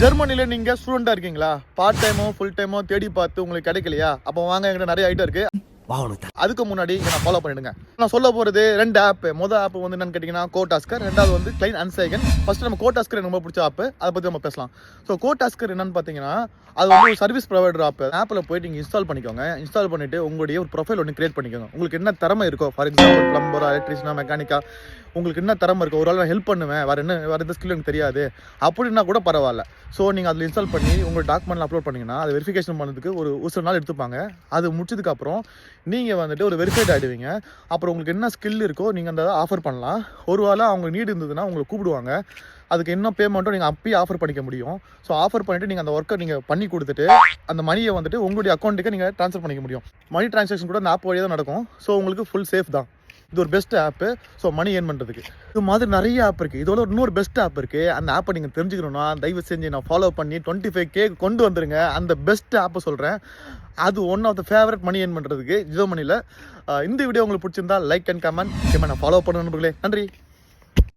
ஜெர்மனில நீங்க ஸ்டூடெண்டா இருக்கீங்களா? Part டைமோ full டைமோ தேடி பார்த்து உங்களுக்கு கிடைக்கலையா? அப்போ வாங்க என்கிட்ட நிறைய ஐட்டம் இருக்கு. அதுக்கு முன்னாடி நான் ஃபாலோ பண்ணிடுங்க. நான் சொல்ல போறது ரெண்டு ஆப் மொதல் ஆப் வந்து என்னன்னு கேட்டீங்கன்னா கோடாஸ்கர் ரெண்டாவது வந்து கிளைன் அன்சைகன் ஃபர்ஸ்ட் நம்ம கோடாஸ்கர் எனக்கு ரொம்ப பிடிச்ச ஆப் அதை பத்தி நம்ம பேசலாம். ஸோ கோடாஸ்கர் என்னன்னு பார்த்தீங்கன்னா அது வந்து ஒரு சர்வீஸ் ப்ரொவைடர் ஆப் ஆப்பில் போயிட்டு நீங்கள் இன்ஸ்டால் பண்ணிக்கோங்க. இன்ஸ்டால் பண்ணிட்டு உங்களுடைய ஒரு ப்ரொஃபைல் ஒன்று கிரியேட் பண்ணிக்கோங்க. உங்களுக்கு என்ன திறமை இருக்கோ ஃபார் எக்ஸாம்பிள் பிளம்பரா எலக்ட்ரிஷனா மெக்கானிக்கா உங்களுக்கு என்ன திறமை இருக்குது ஒரு ஆள் ஹெல்ப் பண்ணுவேன். வேறு என்ன வேறு எந்த ஸ்கில் எனக்கு தெரியாது. அப்படின்னா கூட பரவாயில்ல. ஸோ நீங்கள் அதில் இன்ஸ்டால் பண்ணி உங்கள் டாக்குமெண்ட்ல அப்லோட் பண்ணிங்கன்னா அது வெரிஃபிகேஷன் பண்ணதுக்கு ஒரு ஒரு சில நாள் எடுத்துப்பாங்க. அது முடிச்சதுக்கப்புறம் நீங்கள் வந்துட்டு ஒரு வெரிஃபைட் ஆகிடுவீங்க அப்புறம் உங்களுக்கு என்ன ஸ்கில் இருக்கோ நீங்கள் அந்த ஆஃபர் பண்ணலாம். ஒரு வேளை அவங்க நீடு இருந்ததுன்னா உங்களை கூப்பிடுவாங்க. அதுக்கு என்ன பேமெண்ட்டோ நீங்கள் அப்பயே ஆஃபர் பண்ணிக்க முடியும். ஸோ ஆஃபர் பண்ணிவிட்டு நீங்கள் அந்த ஒர்க்கை நீங்கள் பண்ணி கொடுத்துட்டு அந்த மணியை வந்துட்டு உங்களுடைய அக்கௌண்ட்டுக்கு நீங்கள் ட்ரான்ஸ்ஃபர் பண்ணிக்க முடியும். மணி ட்ரான்சாக்ஷன் கூட அந்த ஆப் வழியாக தான் நடக்கும். ஸோ உங்களுக்கு ஃபுல் சேஃப் தான். இது ஒரு best app so money earn பண்ணுறதுக்கு இது மாதிரி நிறைய ஆப் இருக்குது இதோட இன்னொரு பெஸ்ட் ஆப் இருக்குது அந்த ஆப்பை நீங்கள் தெரிஞ்சுக்கணும்னா தயவு செஞ்சு நான் ஃபாலோ பண்ணி டுவெண்ட்டி ஃபைவ் கே கொண்டு வந்துருங்க. அந்த பெஸ்ட் ஆப்பை சொல்கிறேன் அது one of the favourite money earn பண்ணுறதுக்கு ஜியோ மணியில் இந்த வீடியோ உங்களுக்கு பிடிச்சிருந்தா லைக் அண்ட் கமெண்ட் நான் ஃபாலோ பண்ண நண்பர்களே. நன்றி.